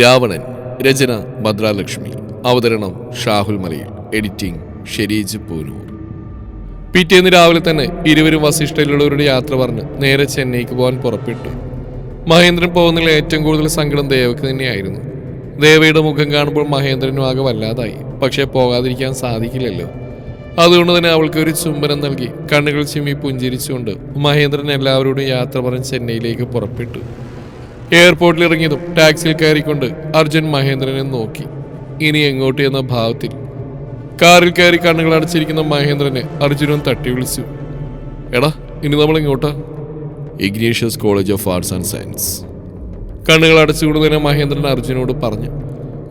രാവണൻ രചന ഭദ്രാലക്ഷ്മി. അവതരണം ഷാഹുൽ മലയിൽ. എഡിറ്റിംഗ് ഷെരീജ് പൂനൂർ. പിറ്റേന്ന് രാവിലെ തന്നെ ഇരുവരും വസിഷ്ഠയിലുള്ളവരുടെ യാത്ര പറഞ്ഞ് നേരെ ചെന്നൈക്ക് പോകാൻ പുറപ്പെട്ടു. മഹേന്ദ്രൻ പോകുന്നതിൽ ഏറ്റവും കൂടുതൽ സങ്കടം ദേവക്ക് തന്നെയായിരുന്നു. ദേവയുടെ മുഖം കാണുമ്പോൾ മഹേന്ദ്രനും ആകെ വല്ലാതായി. പക്ഷേ പോകാതിരിക്കാൻ സാധിക്കില്ലല്ലോ. അതുകൊണ്ട് തന്നെ അവൾക്ക് ഒരു ചുംബനം നൽകി കണ്ണുകൾ ചിമ്മി പുഞ്ചിരിച്ചുകൊണ്ട് മഹേന്ദ്രൻ എല്ലാവരോടും യാത്ര പറഞ്ഞ് ചെന്നൈയിലേക്ക് പുറപ്പെട്ടു. എയർപോർട്ടിൽ ഇറങ്ങിയതും ടാക്സിയിൽ കയറിക്കൊണ്ട് അർജുൻ മഹേന്ദ്രനെ നോക്കി. ഇനി എങ്ങോട്ട് എന്ന ഭാവത്തിൽ. കാറിൽ കയറി കണ്ണുകൾ അടച്ചിരിക്കുന്ന മഹേന്ദ്രനെ അർജുനൻ തട്ടി വിളിച്ചു. എടാ ഇനി നമ്മൾ എങ്ങോട്ടാ? Ignatius college of arts and science. കണ്ണുകൾ അടച്ചുകൊണ്ട് തന്നെ മഹേന്ദ്രൻ അർജുനോട് പറഞ്ഞു.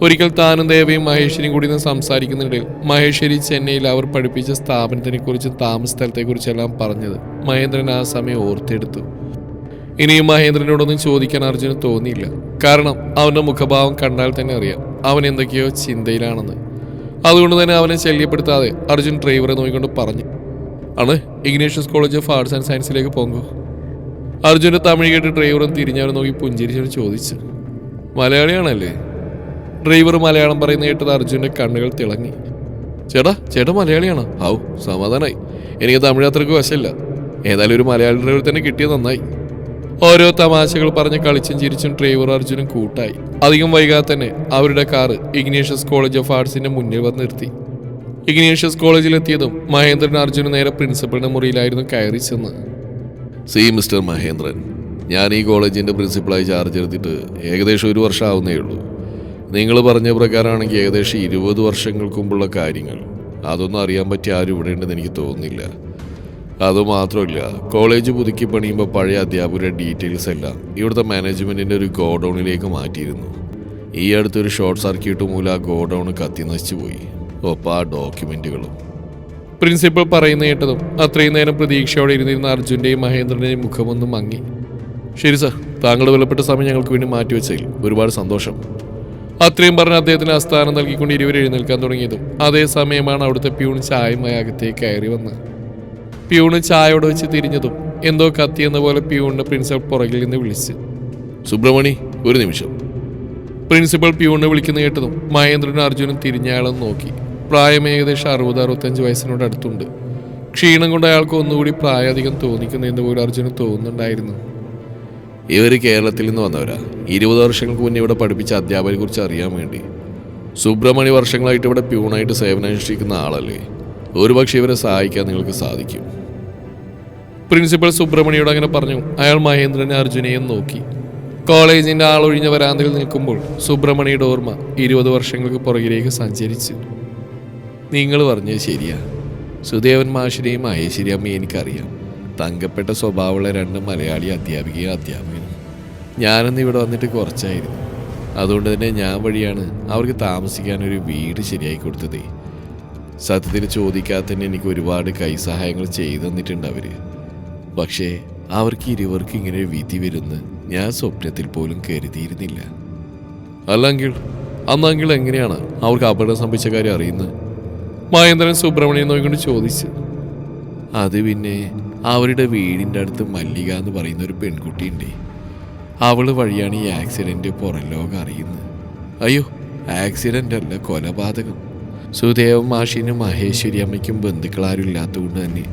ഒരിക്കൽ താനും ദേവയും മഹേശ്വരിയും കൂടി നിന്ന് സംസാരിക്കുന്നതിനിടയിൽ മഹേശ്വരി ചെന്നൈയിൽ അവർ പഠിപ്പിച്ച സ്ഥാപനത്തിനെക്കുറിച്ചും താമസ സ്ഥലത്തെക്കുറിച്ചെല്ലാം പറഞ്ഞത് മഹേന്ദ്രൻ ആ സമയം ഓർത്തെടുത്തു. ഇനിയും മഹേന്ദ്രനോടൊന്നും ചോദിക്കാൻ അർജുന് തോന്നിയില്ല. കാരണം അവന്റെ മുഖഭാവം കണ്ടാൽ തന്നെ അറിയാം അവൻ എന്തൊക്കെയോ ചിന്തയിലാണെന്ന്. അതുകൊണ്ട് തന്നെ അവനെ ശല്യപ്പെടുത്താതെ അർജുൻ ഡ്രൈവറെ നോക്കിക്കൊണ്ട് പറഞ്ഞു. ആണ് Ignatius college of arts and സയൻസിലേക്ക് പോകുമ്പോൾ അർജുന്റെ തമിഴ് കേട്ട് ഡ്രൈവറും തിരിഞ്ഞവനെ നോക്കി പുഞ്ചിരിച്ചവൻ ചോദിച്ചു. മലയാളിയാണല്ലേ? ഡ്രൈവർ മലയാളം പറയുന്ന കേട്ടത് അർജുന്റെ കണ്ണുകൾ തിളങ്ങി. ചേട്ടാ ചേട്ടാ മലയാളിയാണോ? ഔ സമാധാനായി. എനിക്ക് തമിഴ് അത്രയ്ക്ക് വശമില്ല. ഏതായാലും ഒരു മലയാളി ഡ്രൈവർ തന്നെ കിട്ടിയത് നന്നായി. ഓരോ തമാശകൾ പറഞ്ഞ് കളിച്ചും ചിരിച്ചും ഡ്രൈവർ അർജുനും കൂട്ടായി. അധികം വൈകാതെ തന്നെ അവരുടെ കാറ് ഇഗ്നേഷ്യസ് കോളേജ് ഓഫ് ആർട്സിന്റെ മുന്നിൽ വന്ന് നിർത്തി. ഇഗ്നേഷ്യസ് കോളേജിലെത്തിയതും മഹേന്ദ്രൻ അർജുന് നേരെ പ്രിൻസിപ്പളിന്റെ മുറിയിലായിരുന്നു കയറി ചെന്ന്. സി മിസ്റ്റർ മഹേന്ദ്രൻ ഞാൻ ഈ കോളേജിന്റെ പ്രിൻസിപ്പളായി ചാർജ് എടുത്തിട്ട് ഏകദേശം ഒരു വർഷം ആവുന്നേ ഉള്ളൂ. നിങ്ങൾ പറഞ്ഞ പ്രകാരമാണെങ്കിൽ ഏകദേശം ഇരുപത് വർഷങ്ങൾക്ക് മുമ്പുള്ള കാര്യങ്ങൾ. അതൊന്നും അറിയാൻ പറ്റിയ ആരും ഇവിടെ ഉണ്ടെന്ന് എനിക്ക് തോന്നുന്നില്ല. അതുമാത്രമല്ല കോളേജ് പുതുക്കി പണിയുമ്പോൾ പഴയ അധ്യാപകരുടെ ഡീറ്റെയിൽസ് എല്ലാം ഇവിടുത്തെ മാനേജ്മെന്റിന്റെ ഒരു ഗോഡൗണിലേക്ക് മാറ്റിയിരുന്നു. ഈ അടുത്തൊരു ഷോർട്ട് സർക്യൂട്ട് മൂലം ആ ഗോഡൗൺ കത്തി നശിച്ചു പോയി. ഒപ്പം ആ ഡോക്യുമെന്റുകളും പ്രിൻസിപ്പൽ പറയുന്ന കേട്ടതും അത്രയും നേരം പ്രതീക്ഷയോടെ ഇരുന്നിരുന്ന അർജുന്റെയും മഹേന്ദ്രന്റെയും മുഖമൊന്നും മങ്ങി. ശരി സർ താങ്കളുടെ വിലപ്പെട്ട സമയം ഞങ്ങൾക്ക് വേണ്ടി മാറ്റിവെച്ചതിൽ ഒരുപാട് സന്തോഷം. അത്രയും പറഞ്ഞ് അദ്ദേഹത്തിന് അസ്ഥാനം നൽകിക്കൊണ്ട് ഇരുവരും എഴുന്നേൽക്കാൻ തുടങ്ങിയതും അതേ സമയമാണ് അവിടുത്തെ പ്യൂൺ ചായമായി അകത്തേക്ക് കയറി വന്ന് പ്യൂണ് ചായയോട് വെച്ച് തിരിഞ്ഞതും എന്തോ കത്തിയെന്ന പോലെ പ്യൂണിന് പ്രിൻസിപ്പൽ പുറകിൽ നിന്ന് വിളിച്ച്. സുബ്രഹ്മണി ഒരു നിമിഷം. പ്രിൻസിപ്പൽ പ്യൂണിനെ വിളിക്കുന്ന കേട്ടതും മഹേന്ദ്രനും അർജുനും തിരിഞ്ഞയാളെന്ന് നോക്കി. പ്രായം ഏകദേശം അറുപത് അറുപത്തഞ്ച് വയസ്സിനോട് അടുത്തുണ്ട്. ക്ഷീണം കൊണ്ട് അയാൾക്ക് ഒന്നുകൂടി പ്രായാധികം തോന്നിക്കുന്നതെന്ന് പോലും അർജുന് തോന്നുന്നുണ്ടായിരുന്നു. ഇവർ കേരളത്തിൽ നിന്ന് വന്നവരാ. ഇരുപത് വർഷങ്ങൾക്ക് മുന്നേ ഇവിടെ പഠിപ്പിച്ച അധ്യാപകരെ കുറിച്ച് അറിയാൻ വേണ്ടി. സുബ്രഹ്മണ്യ വർഷങ്ങളായിട്ട് ഇവിടെ പ്യൂണായിട്ട് സേവനമനുഷ്ഠിക്കുന്ന ആളല്ലേ. ഒരുപക്ഷെ ഇവരെ സഹായിക്കാൻ നിങ്ങൾക്ക് സാധിക്കും. പ്രിൻസിപ്പൽ സുബ്രഹ്മണ്യോട് അങ്ങനെ പറഞ്ഞു. അയാൾ മഹേന്ദ്രനെ അർജുനെയും നോക്കി. കോളേജിന്റെ ആളൊഴിഞ്ഞ വരാന്തയിൽ നിൽക്കുമ്പോൾ സുബ്രഹ്മണ്യയുടെ ഓർമ്മ ഇരുപത് വർഷങ്ങൾക്ക് പുറകിലേക്ക് സഞ്ചരിച്ചു. നിങ്ങൾ പറഞ്ഞത് ശരിയാ. സുദേവൻ മാഷിനെയും മഹേശ്വരി അമ്മയും എനിക്കറിയാം. തങ്കപ്പെട്ട സ്വഭാവമുള്ള രണ്ട് മലയാളി അധ്യാപികയും അധ്യാപകനും. ഞാനന്ന് ഇവിടെ വന്നിട്ട് കുറച്ചായിരുന്നു. അതുകൊണ്ട് തന്നെ ഞാൻ വഴിയാണ് അവർക്ക് താമസിക്കാൻ ഒരു വീട് ശരിയായി കൊടുത്തത്. സത്യത്തിൽ ചോദിക്കാത്തന്നെ എനിക്ക് ഒരുപാട് കൈസഹായങ്ങൾ ചെയ്തു തന്നിട്ടുണ്ട് അവർ. പക്ഷേ അവർക്ക് ഇരുവർക്കും ഇങ്ങനെ വിധി വരുന്ന് ഞാൻ സ്വപ്നത്തിൽ പോലും കരുതിയിരുന്നില്ല. അല്ലെങ്കിൽ അന്നെങ്കിൽ എങ്ങനെയാണ് അവർക്ക് അപകടം സംഭവിച്ച കാര്യം അറിയുന്നത്? മഹേന്ദ്രൻ സുബ്രഹ്മണ്യം നോക്കിക്കൊണ്ട് ചോദിച്ചു. അത് പിന്നെ അവരുടെ വീടിന്റെ അടുത്ത് മല്ലിക എന്ന് പറയുന്ന ഒരു പെൺകുട്ടിയുണ്ട്. അവൾ വഴിയാണ് ഈ ആക്സിഡന്റ് പുറം ലോകം അറിയുന്നത്. അയ്യോ ആക്സിഡന്റ് അല്ല കൊലപാതകം. സുദേവ മാഷിനും മഹേശ്വരി അമ്മയ്ക്കും ബന്ധുക്കളാരും ഇല്ലാത്തതുകൊണ്ട് തന്നെ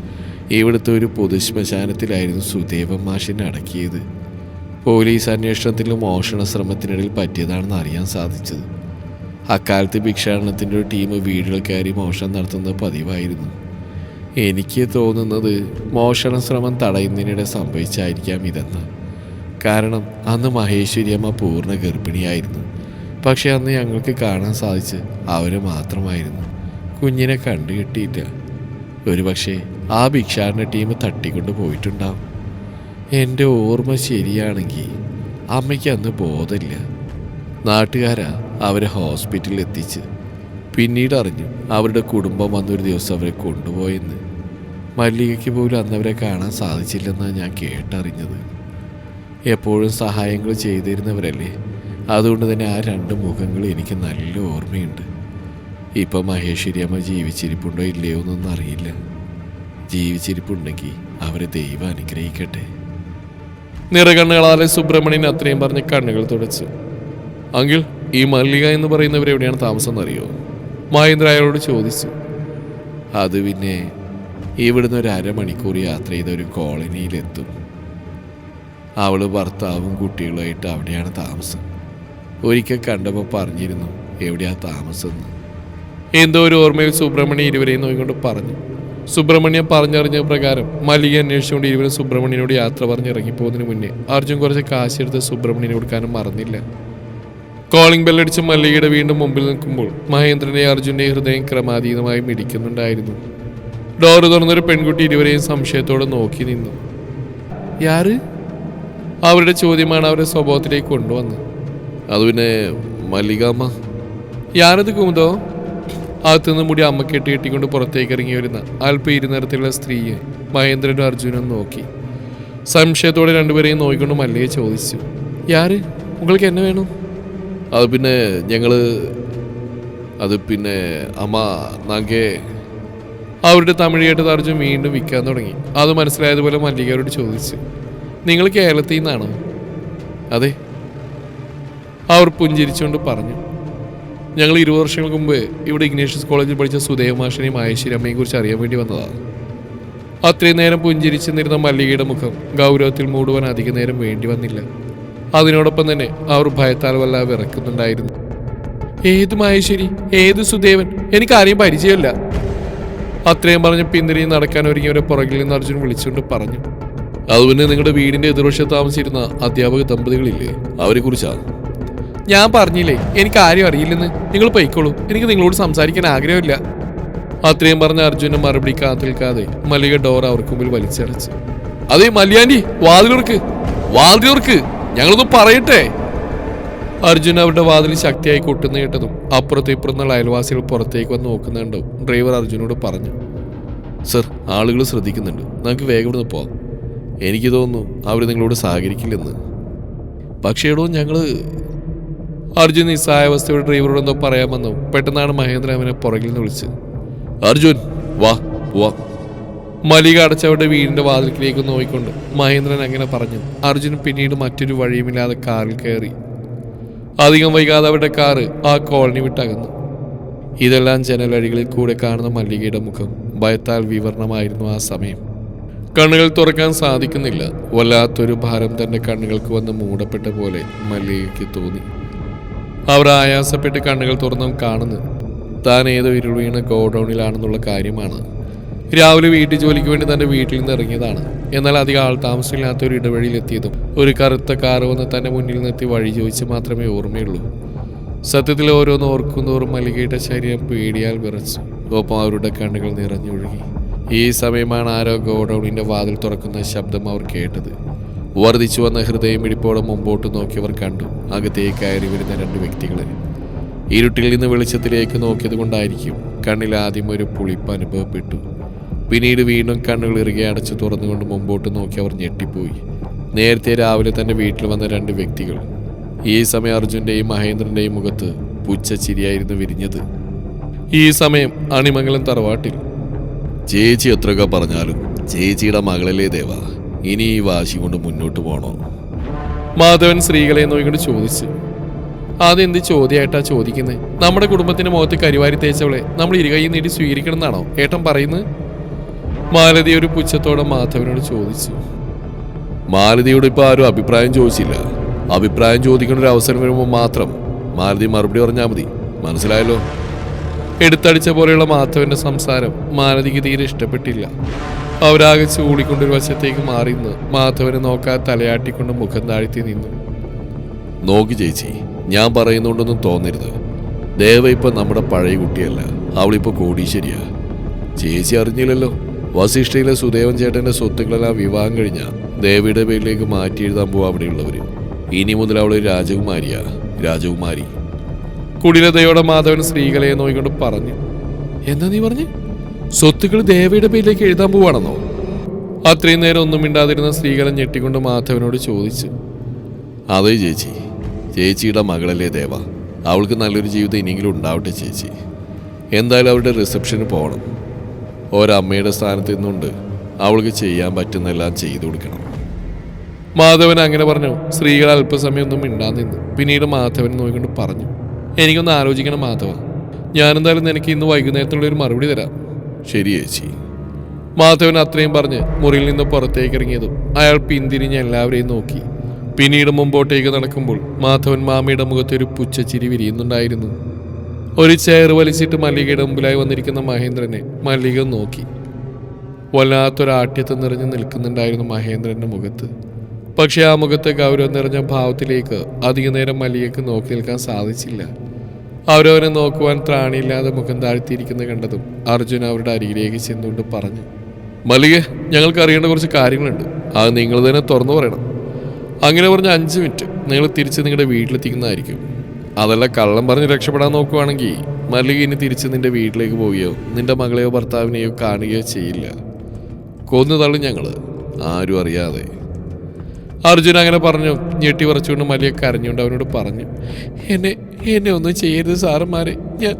ഇവിടുത്തെ ഒരു പൊതു ശ്മശാനത്തിലായിരുന്നു സുദേവ മാഷിനെ അടക്കിയത്. പോലീസ് അന്വേഷണത്തിൽ മോഷണ ശ്രമത്തിനിടയിൽ പറ്റിയതാണെന്ന് അറിയാൻ സാധിച്ചത്. അക്കാലത്ത് ഭിക്ഷാടനത്തിന്റെ ഒരു ടീം വീടുകൾ കയറി മോഷണം നടത്തുന്നത് പതിവായിരുന്നു. എനിക്ക് തോന്നുന്നത് മോഷണ ശ്രമം തടയുന്നതിനിടെ സംഭവിച്ചായിരിക്കാം ഇതെന്ന്. കാരണം അന്ന് മഹേശ്വരിയമ്മ പൂർണ ഗർഭിണിയായിരുന്നു. പക്ഷെ അന്ന് ഞങ്ങൾക്ക് കാണാൻ സാധിച്ച് അവർ മാത്രമായിരുന്നു. കുഞ്ഞിനെ കണ്ടു കിട്ടിയില്ല ഒരുപക്ഷെ ആ ഭിക്ഷാടന ടീം തട്ടിക്കൊണ്ട് പോയിട്ടുണ്ടാവും. എന്റെ ഓർമ്മ ശരിയാണെങ്കിൽ അമ്മയ്ക്ക് അന്ന് ബോധമില്ല. നാട്ടുകാരാ അവരെ ഹോസ്പിറ്റലിൽ എത്തിച്ച്. പിന്നീട് അറിഞ്ഞു അവരുടെ കുടുംബം വന്നൊരു ദിവസം അവരെ കൊണ്ടുപോയെന്ന്. മല്ലികയ്ക്ക് പോലും അന്ന് അവരെ കാണാൻ സാധിച്ചില്ലെന്നാണ് ഞാൻ കേട്ടറിഞ്ഞത്. എപ്പോഴും സഹായങ്ങൾ ചെയ്തിരുന്നവരല്ലേ? അതുകൊണ്ട് തന്നെ ആ രണ്ട് മുഖങ്ങൾ എനിക്ക് നല്ല ഓർമ്മയുണ്ട്. ഇപ്പം മഹേശ്വരി അമ്മ ജീവിച്ചിരിപ്പുണ്ടോ ഇല്ലയോ എന്നൊന്നും അറിയില്ല. ജീവിച്ചിരിപ്പുണ്ടെങ്കിൽ അവരെ ദൈവം അനുഗ്രഹിക്കട്ടെ. നിറകണ്ണുകളാലെ സുബ്രഹ്മണ്യൻ അത്രയും പറഞ്ഞ് കണ്ണുകൾ തുടച്ചു. അങ്കിൾ ഈ മല്ലിക എന്ന് പറയുന്നവർ എവിടെയാണ് താമസം എന്നറിയോ? മഹേന്ദ്ര അയാളോട് ചോദിച്ചു. അത് പിന്നെ ഇവിടുന്ന് ഒരു അരമണിക്കൂർ യാത്ര ചെയ്ത ഒരു കോളനിയിലെത്തും. അവൾ ഭർത്താവും കുട്ടികളുമായിട്ട് അവിടെയാണ് താമസം. ഒരിക്കൽ കണ്ടപ്പോൾ പറഞ്ഞിരുന്നു എവിടെയാണ് താമസം എന്തോ ഒരു ഓർമ്മയിൽ സുബ്രഹ്മണ്യം ഇരുവരെയും നോക്കിക്കൊണ്ട് പറഞ്ഞു. സുബ്രഹ്മണ്യം പറഞ്ഞറിഞ്ഞ പ്രകാരം മല്ലിക അന്വേഷിച്ചുകൊണ്ട് ഇരുവരും സുബ്രഹ്മണ്യനോട് യാത്ര പറഞ്ഞിറങ്ങിപ്പോകുന്നതിന് മുന്നേ അർജുൻ കുറച്ച് കാശെടുത്ത് സുബ്രഹ്മണ്യന് കൊടുക്കാനും മറന്നില്ല. കോളിംഗ് ബെല്ലടിച്ച് മല്ലികയുടെ വീണ്ടും മുമ്പിൽ നിൽക്കുമ്പോൾ മഹേന്ദ്രനെ അർജുന്റെ ഹൃദയം ക്രമാതീതമായി മിടിക്കുന്നുണ്ടായിരുന്നു. ഡോറ് തുറന്നൊരു പെൺകുട്ടി ഇരുവരെയും സംശയത്തോടെ നോക്കി നിന്നു. യാറ് അവരുടെ ചോദ്യമാണ് അവരുടെ സ്വഭാവത്തിലേക്ക് കൊണ്ടുവന്നത്. അത് പിന്നെ മല്ലികാമ്മ. യാരത് കുമുദോ? അകത്തുനിന്ന് മുടി അമ്മ കെട്ടി കെട്ടിക്കൊണ്ട് പുറത്തേക്ക് ഇറങ്ങി വരുന്ന അല്പ ഇരുനിറത്തിലുള്ള സ്ത്രീയെ മഹേന്ദ്രനും അർജുനും നോക്കി. സംശയത്തോടെ രണ്ടുപേരെയും നോക്കിക്കൊണ്ട് മല്ലയെ ചോദിച്ചു യാര്? നിങ്ങൾക്ക് എന്നെ വേണം? അത് പിന്നെ ഞങ്ങൾ അത് പിന്നെ അമ്മ നാങ്കേ അവരുടെ തമിഴ് കേട്ട് അർജുൻ വീണ്ടും വിൽക്കാൻ തുടങ്ങി. അത് മനസ്സിലായതുപോലെ മല്ലികയോട് ചോദിച്ചു നിങ്ങൾ കേരളത്തിൽ നിന്നാണോ? അതെ. അവർ പുഞ്ചിരിച്ചുകൊണ്ട് പറഞ്ഞു ഞങ്ങൾ ഇരുപത് വർഷങ്ങൾക്ക് മുമ്പ് ഇവിടെ ഇഗ്നേഷ്യസ് കോളേജിൽ പഠിച്ച സുദേവ മാഷിനെയും മായേശ്വരി അമ്മയെയും കുറിച്ച് അറിയാൻ വേണ്ടി വന്നതാണ്. അത്രയും നേരം പുഞ്ചിരിച്ചു നിന്നിരുന്ന മല്ലികയുടെ മുഖം ഗൗരവത്തിൽ മൂടുവാൻ അധിക നേരം വേണ്ടി വന്നില്ല. അതിനോടൊപ്പം തന്നെ അവർ ഭയത്താൽ വല്ലാതെ വിറക്കുന്നുണ്ടായിരുന്നു. ഏത് മഹേശ്വരി? ഏത് സുദേവൻ? എനിക്ക് ആരെയും പരിചയമില്ല. അത്രയും പറഞ്ഞ് പിന്തിരി നടക്കാൻ ഒരുങ്ങിയവരെ പുറകിൽ നിന്ന് അർജുൻ വിളിച്ചുകൊണ്ട് പറഞ്ഞു. അതുപോലെ നിങ്ങളുടെ വീടിന്റെ എതിർവശത്ത് താമസിച്ചിരുന്ന അധ്യാപക ദമ്പതികളില്ലേ? അവരെ കുറിച്ചാ ഞാൻ പറഞ്ഞില്ലേ എനിക്ക് ആരും അറിയില്ലെന്ന്. നിങ്ങൾ പൊയ്ക്കോളൂ. എനിക്ക് നിങ്ങളോട് സംസാരിക്കാൻ ആഗ്രഹമില്ല. അത്രയും പറഞ്ഞ അർജുന മറുപടി കാത്തിൽക്കാതെ മല്ലിക ഡോർ അവർക്ക് മുമ്പിൽ വലിച്ചടച്ച്. അതെ മല്യാണ്ടി വാതിലുർക്ക് വാതിലുർക്ക് ഞങ്ങളൊന്നും പറയട്ടെ. അർജുൻ അവരുടെ വാതിൽ ശക്തിയായി കൊട്ടുന്ന കേട്ടതും അപ്പുറത്തും ഇപ്പുറത്തുള്ള അയൽവാസികൾ പുറത്തേക്ക് വന്ന് നോക്കുന്നുണ്ടോ? ഡ്രൈവർ അർജുനോട് പറഞ്ഞു. സർ ആളുകൾ ശ്രദ്ധിക്കുന്നുണ്ട്. നമുക്ക് വേഗം ഇവിടുന്ന് പോവാം എനിക്ക് തോന്നുന്നു അവർ നിങ്ങളോട് സഹകരിക്കില്ലെന്ന്. പക്ഷേ എടോ ഞങ്ങൾ അർജുൻ ഈ നിസ്സഹായാവസ്ഥയോട് ഡ്രൈവറോട് എന്തോ പറയാമെന്നോ പെട്ടെന്നാണ് മഹേന്ദ്ര അവനെ പുറകിൽ നിന്ന് വിളിച്ചത്. അർജുൻ വാ വാ മലിക അടച്ചവരുടെ വീടിന്റെ വാതിൽക്കിലേക്ക് നോക്കിക്കൊണ്ട് മഹേന്ദ്രൻ അങ്ങനെ പറഞ്ഞു. അർജുൻ പിന്നീട് മറ്റൊരു വഴിയുമില്ലാതെ കാറിൽ കയറി. അധികം വൈകാതെ അവരുടെ കാറ് ആ കോളനി വിട്ടകന്നു. ഇതെല്ലാം ജനലഴികളിൽ കൂടെ കാണുന്ന മല്ലികയുടെ മുഖം. ഭയത്താൽ വിവരണമായിരുന്നു ആ സമയം. കണ്ണുകൾ തുറക്കാൻ സാധിക്കുന്നില്ല. വല്ലാത്തൊരു ഭാരം തന്റെ കണ്ണുകൾക്ക് വന്ന് മൂടപ്പെട്ട പോലെ മല്ലികയ്ക്ക് തോന്നി. അവർ ആയാസപ്പെട്ട് കണ്ണുകൾ തുറന്നും കാണുന്നു താൻ ഏതോ ഇരുവീണ ഗോഡൌണിലാണെന്നുള്ള കാര്യമാണ്. രാവിലെ വീട്ടിൽ ജോലിക്ക് വേണ്ടി തന്റെ വീട്ടിൽ നിന്ന് ഇറങ്ങിയതാണ്. എന്നാൽ അധികം ആൾ താമസമില്ലാത്ത ഒരു ഇടവഴിയിൽ എത്തിയതും ഒരു കറുത്ത കാറ് വന്ന് തന്റെ മുന്നിൽ നിർത്തി വഴി ചോദിച്ച് മാത്രമേ ഓർമ്മയുള്ളൂ. സത്യത്തിൽ ഓരോന്ന് ഓർക്കുന്നോറും മലികയുടെ ശരീരം പേടിയാൽ വിറച്ചു. ഒപ്പം അവരുടെ കണ്ണുകൾ നിറഞ്ഞൊഴുകി. ഈ സമയമാണ് ആരോ ഗോഡൌണിന്റെ വാതിൽ തുറക്കുന്ന ശബ്ദം അവർ കേട്ടത്. വർദ്ധിച്ചു വന്ന ഹൃദയം ഇടിപ്പോടെ മുമ്പോട്ട് നോക്കിയവർ കണ്ടു. അകത്തേക്ക് കയറി വരുന്ന രണ്ട് വ്യക്തികളെ. ഇരുട്ടിൽ നിന്ന് വെളിച്ചത്തിലേക്ക് നോക്കിയത് കൊണ്ടായിരിക്കും കണ്ണിൽ ആദ്യം ഒരു പുളിപ്പ് അനുഭവപ്പെട്ടു. പിന്നീട് വീണ്ടും കണ്ണുകൾ ഇറുകെ അടച്ചു തുറന്നുകൊണ്ട് മുമ്പോട്ട് നോക്കി അവർ ഞെട്ടിപ്പോയി. നേരത്തെ രാവിലെ തന്നെ വീട്ടിൽ വന്ന രണ്ട് വ്യക്തികൾ. ഈ സമയം അർജുന്റെയും മഹേന്ദ്രന്റെയും മുഖത്ത് പുച്ഛച്ചിരിയായിരുന്നു വിരിഞ്ഞത്. ഈ സമയം അണിമംഗലം തറവാട്ടിൽ. ചേച്ചി എത്രയൊക്കെ പറഞ്ഞാലും ചേച്ചിയുടെ മകളല്ലേ ദേവ. ഇനി ഈ വാശി കൊണ്ട് മുന്നോട്ട് പോണോ? മാധവൻ സ്ത്രീകളെ നോക്കിക്കൊണ്ട് ചോദിച്ചു. അതെന്ത് ചോദ്യമായിട്ടാ ചോദിക്കുന്നത് നമ്മുടെ കുടുംബത്തിന്റെ മുഖത്ത് കരിവാരി തേച്ചവളെ നമ്മൾ ഇരുകൈ നീട്ടി സ്വീകരിക്കണം എന്നാണോ ഏട്ടൻ പറയുന്നത്? മാലതി ഒരു പുച്ഛത്തോടെ മാധവനോട് ചോദിച്ചു. മാലതിയോട് ഇപ്പൊ ആരും അഭിപ്രായം ചോദിച്ചില്ല. അഭിപ്രായം ചോദിക്കുന്ന ഒരു അവസരം വരുമ്പോൾ മാത്രം മാലതി മറുപടി പറഞ്ഞാൽ മതി. മനസ്സിലായല്ലോ? എടുത്തടിച്ച പോലെയുള്ള മാധവന്റെ സംസാരം മാലതിക്ക് തീരെ ഇഷ്ടപ്പെട്ടില്ല. അവരാകെ ചൂടിക്കൊണ്ടൊരു വശത്തേക്ക് മാറി നിന്ന് മാധവനെ നോക്കാതെ തലയാട്ടിക്കൊണ്ട് മുഖം താഴ്ത്തി നിന്നു. നോക്കി ചേച്ചി ഞാൻ പറയുന്നുണ്ടെന്നും തോന്നരുത്. ദേവ ഇപ്പൊ നമ്മുടെ പഴയ കുട്ടിയല്ല. അവളിപ്പോ കോടീശ്വരിയാ. ചേച്ചി അറിഞ്ഞില്ലല്ലോ. വസിഷ്ഠയിലെ സുദേവൻ ചേട്ടന്റെ സ്വത്തുക്കളെല്ലാം വിവാഹം കഴിഞ്ഞ ദേവിയുടെ പേരിലേക്ക് മാറ്റി എഴുതാൻ പോവാ അവിടെയുള്ളവര്. ഇനി മുതൽ അവൾ രാജകുമാരിയാ. രാജകുമാരി. കുടിലതയോടെ മാധവൻ സ്ത്രീകളെ നോയിക്കൊണ്ട് പറഞ്ഞു എന്താ നീ പറഞ്ഞു? സ്വത്തുക്കൾ ദേവയുടെ പേരിലേക്ക് എഴുതാൻ പോവാണെന്നോ? അത്രയും നേരം ഒന്നും മിണ്ടാതിരുന്ന സ്ത്രീകളെ ഞെട്ടിക്കൊണ്ട് മാധവനോട് ചോദിച്ചു അതെ ചേച്ചി ചേച്ചിയുടെ മകളല്ലേ ദേവ. അവൾക്ക് നല്ലൊരു ജീവിതം ഇനിയെങ്കിലും ഉണ്ടാവട്ടെ ചേച്ചി. എന്തായാലും അവരുടെ റിസപ്ഷന് പോകണം. ഒരമ്മയുടെ സ്ഥാനത്ത് നിന്നുകൊണ്ട് അവൾക്ക് ചെയ്യാൻ പറ്റുന്നെല്ലാം ചെയ്തു കൊടുക്കണം. മാധവൻ അങ്ങനെ പറഞ്ഞു. സ്ത്രീകൾ അല്പസമയം ഒന്നും മിണ്ടാൻ നിന്നു. പിന്നീട് മാധവൻ നോക്കിക്കൊണ്ട് പറഞ്ഞു എനിക്കൊന്ന് ആലോചിക്കണം മാധവ. ഞാനെന്തായാലും നിനക്ക് ഇന്ന് വൈകുന്നേരത്തിനുള്ള ഒരു മറുപടി തരാം. ശരി ചേച്ചി. മാധവൻ അത്രയും പറഞ്ഞ് മുറിയിൽ നിന്ന് പുറത്തേക്ക് ഇറങ്ങിയതും അയാൾ പിന്തിരിഞ്ഞ് എല്ലാവരെയും നോക്കി. പിന്നീട് മുമ്പോട്ടേക്ക് നടക്കുമ്പോൾ മാധവൻ മാമയുടെ മുഖത്ത് ഒരു പുച്ഛച്ചിരി വിരിയുന്നുണ്ടായിരുന്നു. ഒരു ചെയർ വലിച്ചിട്ട് മല്ലികയുടെ മുമ്പിലായി വന്നിരിക്കുന്ന മഹേന്ദ്രനെ മല്ലിക നോക്കി. വല്ലാത്തൊരാട്യത്ത് നിറഞ്ഞു നിൽക്കുന്നുണ്ടായിരുന്നു മഹേന്ദ്രന്റെ മുഖത്ത്. പക്ഷേ ആ മുഖത്തെ ഗൗരവം നിറഞ്ഞ ഭാവത്തിലേക്ക് അധിക നേരം മല്ലികയ്ക്ക് നോക്കി നിൽക്കാൻ സാധിച്ചില്ല. അവരവനെ നോക്കുവാൻ ത്രാണിയില്ലാതെ മുഖം താഴ്ത്തിയിരിക്കുന്ന കണ്ടതും അർജുൻ അവരുടെ അരികിലേക്ക് ചെന്നുകൊണ്ട് പറഞ്ഞു മല്ലിക ഞങ്ങൾക്ക് അറിയേണ്ട കുറച്ച് കാര്യങ്ങളുണ്ട്. അത് നിങ്ങൾ തന്നെ തുറന്നു പറയണം. അങ്ങനെ പറഞ്ഞ അഞ്ച് മിനിറ്റ് നിങ്ങൾ തിരിച്ച് നിങ്ങളുടെ വീട്ടിലെത്തിക്കുന്നതായിരിക്കും. അതല്ല കള്ളം പറഞ്ഞ് രക്ഷപ്പെടാൻ നോക്കുവാണെങ്കിൽ മല്ലിക ഇനി തിരിച്ച് നിന്റെ വീട്ടിലേക്ക് പോവുകയോ നിന്റെ മകളെയോ ഭർത്താവിനെയോ കാണുകയോ ചെയ്യില്ല. കൊന്നു തള്ളും ഞങ്ങൾ ആരും അറിയാതെ. അർജുൻ അങ്ങനെ പറഞ്ഞു. ഞെട്ടി പറിച്ചുകൊണ്ട് മലിയൊക്കെ കരഞ്ഞുകൊണ്ട് അവനോട് പറഞ്ഞു എന്നെ എന്നെ ഒന്നും ചെയ്യരുത് സാറന്മാരെ. ഞാൻ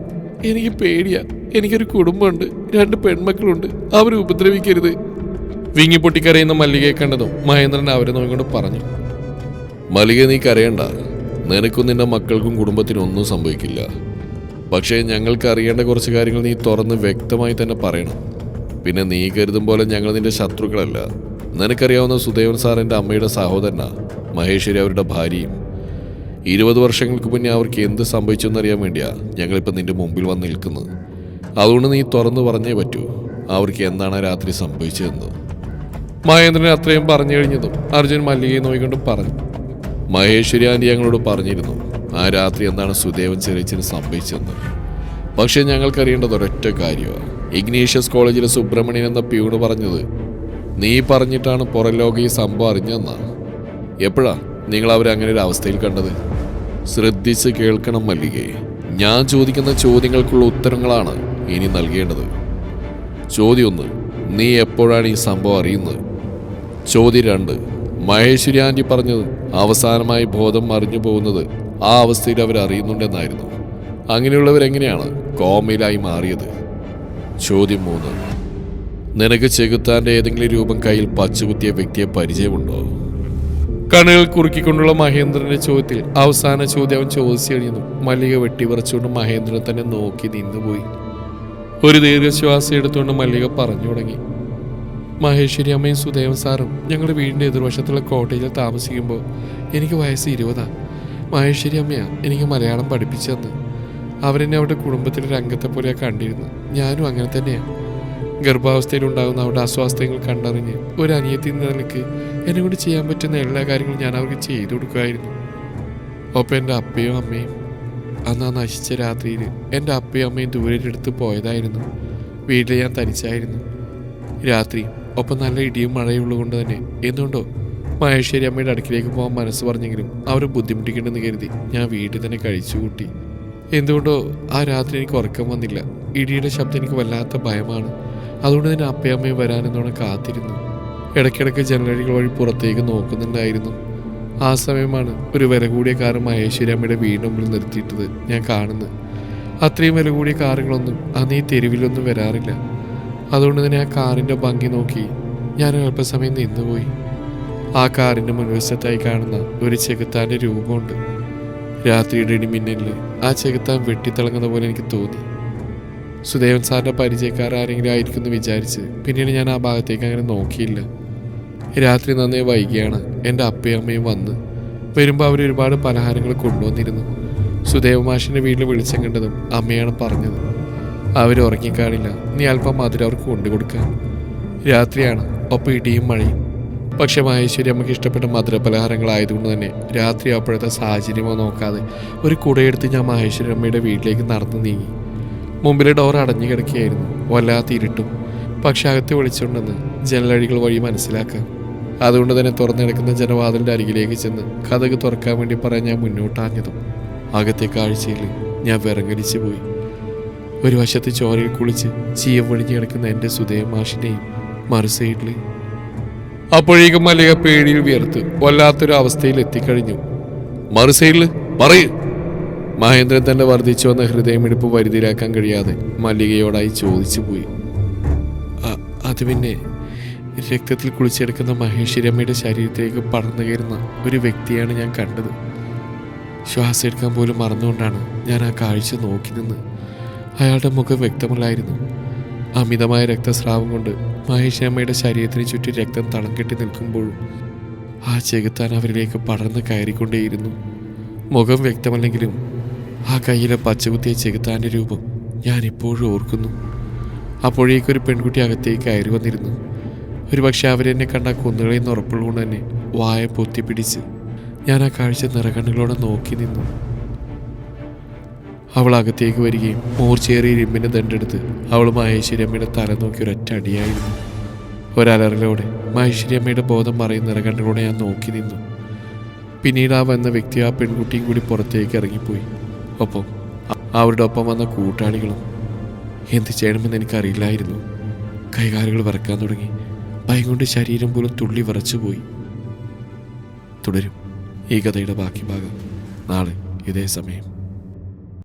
എനിക്ക് പേടിയാ. എനിക്കൊരു കുടുംബമുണ്ട്. രണ്ട് പെൺമക്കളുണ്ട്. അവരെ ഉപദ്രവിക്കരുത്. വിങ്ങിപ്പൊട്ടിക്കരയുന്ന മല്ലികയെ കണ്ടതും മഹേന്ദ്രൻ അവരെ നോക്കിക്കൊണ്ട് പറഞ്ഞു മല്ലിക നീ കരയണ്ട. നിനക്കും നിന്റെ മക്കൾക്കും കുടുംബത്തിനും ഒന്നും സംഭവിക്കില്ല. പക്ഷേ ഞങ്ങൾക്ക് അറിയേണ്ട കുറച്ച് കാര്യങ്ങൾ നീ തുറന്ന് വ്യക്തമായി തന്നെ പറയണം. പിന്നെ നീ കരുതും പോലെ ഞങ്ങൾ നിന്റെ ശത്രുക്കളല്ല. നിനക്കറിയാവുന്ന സുദേവൻ സാർ എന്റെ അമ്മയുടെ സഹോദരനാണ് മഹേശ്വരി അവരുടെ ഭാര്യയും. ഇരുപത് വർഷങ്ങൾക്ക് മുന്നേ അവർക്ക് എന്ത് സംഭവിച്ചെന്നറിയാൻ വേണ്ടിയാ ഞങ്ങളിപ്പോൾ നിന്റെ മുമ്പിൽ വന്ന് നിൽക്കുന്നത്. അതുകൊണ്ട് നീ തുറന്നു പറഞ്ഞേ പറ്റൂ അവർക്ക് എന്താണ് രാത്രി സംഭവിച്ചതെന്ന്. മഹേന്ദ്രൻ അത്രയും പറഞ്ഞു കഴിഞ്ഞതും അർജുൻ മല്ലികയെ നോയിക്കൊണ്ട് പറഞ്ഞു. മഹേശ്വരി ആന്റി ഞങ്ങളോട് പറഞ്ഞിരുന്നു ആ രാത്രി എന്താണ് സുദേവൻ ചെറിയച്ചിന് സംഭവിച്ചതെന്ന്. പക്ഷേ ഞങ്ങൾക്കറിയേണ്ടത് ഒരൊറ്റ കാര്യമാണ് ഇഗ്നീഷ്യസ് കോളേജിലെ സുബ്രഹ്മണ്യൻ എന്ന പ്യൂണ് പറഞ്ഞത് നീ പറഞ്ഞിട്ടാണ് പുറം ലോകം ഈ സംഭവം അറിഞ്ഞതെന്നാണ് എപ്പോഴാ നിങ്ങൾ അവരെ അങ്ങനെ ഒരു അവസ്ഥയിൽ കണ്ടത്? ശ്രദ്ധിച്ച് കേൾക്കണം മല്ലികേ. ഞാൻ ചോദിക്കുന്ന ചോദ്യങ്ങൾക്കുള്ള ഉത്തരങ്ങളാണ് ഇനി നൽകേണ്ടത്. ചോദ്യം ഒന്ന് നീ എപ്പോഴാണ് ഈ സംഭവം അറിയുന്നത്? ചോദ്യം രണ്ട് മഹേശ്വരി ആന്റി പറഞ്ഞത് അവസാനമായി ബോധം മറിഞ്ഞു പോകുന്നത് ആ അവസ്ഥയിൽ അവർ അറിയുന്നുണ്ടെന്നായിരുന്നു. അങ്ങനെയുള്ളവരെങ്ങനെയാണ് കോമയിലായി മാറിയത്? ചോദ്യം മൂന്ന് നിനക്ക് ചെകുത്താന്റെ ഏതെങ്കിലും രൂപം കയ്യിൽ പച്ചകുത്തിയ വ്യക്തിയെ പരിചയമുണ്ടോ? കണ്ണുകൾ കുറുക്കിക്കൊണ്ടുള്ള മഹേന്ദ്രന്റെ ചോദ്യത്തിൽ അവസാന ചോദ്യം അവൻ ചോദിച്ചു കഴിഞ്ഞു മല്ലിക വെട്ടിപറച്ചുകൊണ്ട് മഹേന്ദ്രൻ തന്നെ നോക്കി നിന്നുപോയി. ഒരു ദീർഘശ്വാസം എടുത്തുകൊണ്ട് മല്ലിക പറഞ്ഞു തുടങ്ങി. മഹേശ്വരി അമ്മയും സുദേവൻ സാറും ഞങ്ങളുടെ വീടിന്റെ എതിർവശത്തുള്ള കോട്ടേജിൽ താമസിക്കുമ്പോൾ എനിക്ക് വയസ്സ് ഇരുപതാ. മഹേശ്വരി അമ്മയാ എനിക്ക് മലയാളം പഠിപ്പിച്ചു തന്നത് അവരെന്നെ അവരുടെ കുടുംബത്തിലെ രംഗത്തെ പോലെയാണ് കണ്ടിരുന്നു ഞാനും അങ്ങനെ തന്നെയാണ് ഗർഭാവസ്ഥയിലുണ്ടാകുന്ന അവരുടെ അസ്വാസ്ഥ്യങ്ങൾ കണ്ടറിഞ്ഞ് ഒരു അനിയത്തി നിലയ്ക്ക് എന്നെ കൊണ്ട് ചെയ്യാൻ പറ്റുന്ന എല്ലാ കാര്യങ്ങളും ഞാൻ അവർക്ക് ചെയ്തു കൊടുക്കുമായിരുന്നു. ഒപ്പം എന്റെ അപ്പയും അമ്മയും അന്ന് ആ നശിച്ച രാത്രിയിൽ എന്റെ അപ്പയും അമ്മയും ദൂരെടുത്ത് പോയതായിരുന്നു. വീട്ടിൽ ഞാൻ തനിച്ചായിരുന്നു. രാത്രി ഒപ്പം നല്ല ഇടിയും മഴയും ഉള്ളതുകൊണ്ട് തന്നെ എന്തുകൊണ്ടോ മഹേശ്വരി അമ്മയുടെ അടുക്കിലേക്ക് പോകാൻ മനസ്സ് പറഞ്ഞെങ്കിലും അവർ ബുദ്ധിമുട്ടിക്കണ്ടെന്ന് കരുതി ഞാൻ വീട്ടിൽ തന്നെ കഴിച്ചു കൂട്ടി. എന്തുകൊണ്ടോ ആ രാത്രി എനിക്ക് ഉറക്കം വന്നില്ല. ഇടിയുടെ ശബ്ദം എനിക്ക് വല്ലാത്ത ഭയമാണ്. അതുകൊണ്ട് തന്നെ അപ്പയമ്മയും വരാനെന്നോണം കാത്തിരുന്നു. ഇടയ്ക്കിടയ്ക്ക് ജനലടികൾ വഴി പുറത്തേക്ക് നോക്കുന്നുണ്ടായിരുന്നു. ആ സമയമാണ് ഒരു വില കൂടിയ കാർ മഹേശ്വരി അമ്മയുടെ വീടിന് മുമ്പിൽ നിർത്തിയിട്ടത് ഞാൻ കാണുന്നത്. അത്രയും വില കൂടിയ കാറുകളൊന്നും അന്ന് ഈ തെരുവിലൊന്നും വരാറില്ല. അതുകൊണ്ട് തന്നെ ആ കാറിന്റെ ഭംഗി നോക്കി ഞാൻ അല്പസമയം നിന്നുപോയി. ആ കാറിന്റെ മുൻവശത്തായി കാണുന്ന ഒരു ചെകുത്താന്റെ രൂപമുണ്ട്. രാത്രിയുടെ ഇടിമിന്നലിൽ ആ ചെകുത്താൻ വെട്ടിത്തിളങ്ങുന്ന പോലെ എനിക്ക് തോന്നി. സുദേവൻ സാറിന്റെ പരിചയക്കാർ ആരെങ്കിലും ആയിരിക്കും എന്ന് വിചാരിച്ച് പിന്നീട് ഞാൻ ആ ഭാഗത്തേക്ക് അങ്ങനെ നോക്കിയില്ല. രാത്രി നന്നേ വൈകിയാണ്. എന്റെ അപ്പയും അമ്മയും വന്ന് വരുമ്പോൾ അവർ ഒരുപാട് പലഹാരങ്ങൾ കൊണ്ടുവന്നിരുന്നു. സുദേവ മാഷിന്റെ വീട്ടിൽ വിളിച്ചം കണ്ടതും അമ്മയാണ് പറഞ്ഞത്. അവർ ഉറങ്ങിക്കാണില്ല നീ അല്പം മധുരം അവർക്ക് കൊണ്ടുകൊടുക്കാൻ രാത്രിയാണ്. ഒപ്പം ഇടിയും മഴയും. പക്ഷേ മഹേശ്വരി അമ്മയ്ക്ക് ഇഷ്ടപ്പെട്ട മധുര പലഹാരങ്ങളായതുകൊണ്ട് തന്നെ രാത്രി അപ്പോഴത്തെ സാഹചര്യമോ നോക്കാതെ ഒരു കുടയെടുത്ത് ഞാൻ മഹേശ്വരി അമ്മയുടെ വീട്ടിലേക്ക് നടന്നു നീങ്ങി. മുമ്പിലെ ഡോർ അടഞ്ഞു കിടക്കുകയായിരുന്നു. വല്ലാത്ത ഇരുട്ടും പക്ഷെ അകത്ത് വിളിച്ചുണ്ടെന്ന് ജനലഴികൾ വഴി മനസ്സിലാക്കാം അതുകൊണ്ട് തന്നെ തുറന്നു കിടക്കുന്ന ജനവാതിലിന്റെ അരികിലേക്ക് ചെന്ന് കഥക് തുറക്കാൻ വേണ്ടി പറയാൻ ഞാൻ മുന്നോട്ടാഞ്ഞതും. അകത്തെ കാഴ്ചയിൽ ഞാൻ വിറങ്ങലിച്ചു പോയി. ഒരു വശത്ത് ചോരയിൽ കുളിച്ച് ചീയം വഴിഞ്ഞ് കിടക്കുന്ന എന്റെ സുധേയ മാഷിനെയും മറു സൈഡിൽ അപ്പോഴേക്കും മല്ലിക പേടിയിൽ വിയർത്ത് വല്ലാത്തൊരു അവസ്ഥയിൽ എത്തിക്കഴിഞ്ഞു. മറു സൈഡിൽ പറയൂ. മഹേന്ദ്രൻ തന്റെ വർദ്ധിച്ചു വന്ന ഹൃദയമിടിപ്പ് വരുതിയിലാക്കാൻ കഴിയാതെ മല്ലികയോടായി ചോദിച്ചു പോയി. "അ- അത് പിന്നെ രക്തത്തിൽ കുളിച്ചെടുക്കുന്ന മഹേശ്വരമ്മയുടെ ശരീരത്തിലേക്ക് പടർന്നു കയറുന്ന ഒരു വ്യക്തിയാണ് ഞാൻ കണ്ടത്. ശ്വാസം എടുക്കാൻ പോലും മറന്നുകൊണ്ടാണ് ഞാൻ ആ കാഴ്ച നോക്കി നിന്ന് അയാളുടെ മുഖം വ്യക്തമല്ലായിരുന്നു. അമിതമായ രക്തസ്രാവം കൊണ്ട് മഹേശ്വരമ്മയുടെ ശരീരത്തിന് ചുറ്റി രക്തം തളം കെട്ടി നിൽക്കുമ്പോഴും ആ ചെകുത്താൻ അവരിലേക്ക് പടർന്ന് കയറിക്കൊണ്ടേയിരുന്നു. മുഖം വ്യക്തമല്ലെങ്കിലും ആ കയ്യിലെ പച്ചകുത്തിയ ചെകുത്താന്റെ രൂപം ഞാൻ ഇപ്പോഴും ഓർക്കുന്നു അപ്പോഴേക്കൊരു പെൺകുട്ടി അകത്തേക്ക് കയറി വന്നിരുന്നു. ഒരു പക്ഷേ അവരെന്നെ കണ്ട കുന്നുകളെന്ന് ഉറപ്പുള്ളതുകൊണ്ട് തന്നെ വായ പൊത്തിപ്പിടിച്ച് ഞാൻ ആ കാഴ്ച നിറകണ്ണുകളോടെ നോക്കി നിന്നു. അവൾ അകത്തേക്ക് വരികയും മൂർച്ചയേറിയ ഇരുമ്പിന്റെ ദണ്ടെടുത്ത് അവൾ മഹേശ്വരി അമ്മയുടെ തല നോക്കി ഒരൊറ്റ അടിയായിരുന്നു. ഒരലറലോടെ മഹേശ്വരി അമ്മയുടെ ബോധം പറയും നിറകണ്ണുകളോടെ ഞാൻ നോക്കി നിന്നു. പിന്നീട് ആ വന്ന വ്യക്തി ആ പെൺകുട്ടിയും കൂടി പുറത്തേക്ക് ഇറങ്ങിപ്പോയി. ഒപ്പം അവരുടെ ഒപ്പം വന്ന കൂട്ടാളികളും എന്ത് ചെയ്യണമെന്ന് എനിക്കറിയില്ലായിരുന്നു. കൈകാലുകൾ വിറക്കാൻ തുടങ്ങി. ഭയം കൊണ്ട് ശരീരം പോലും തുള്ളി വിറച്ചുപോയി തുടരും ഈ കഥയുടെ ബാക്കി ഭാഗം നാളെ ഇതേ സമയം.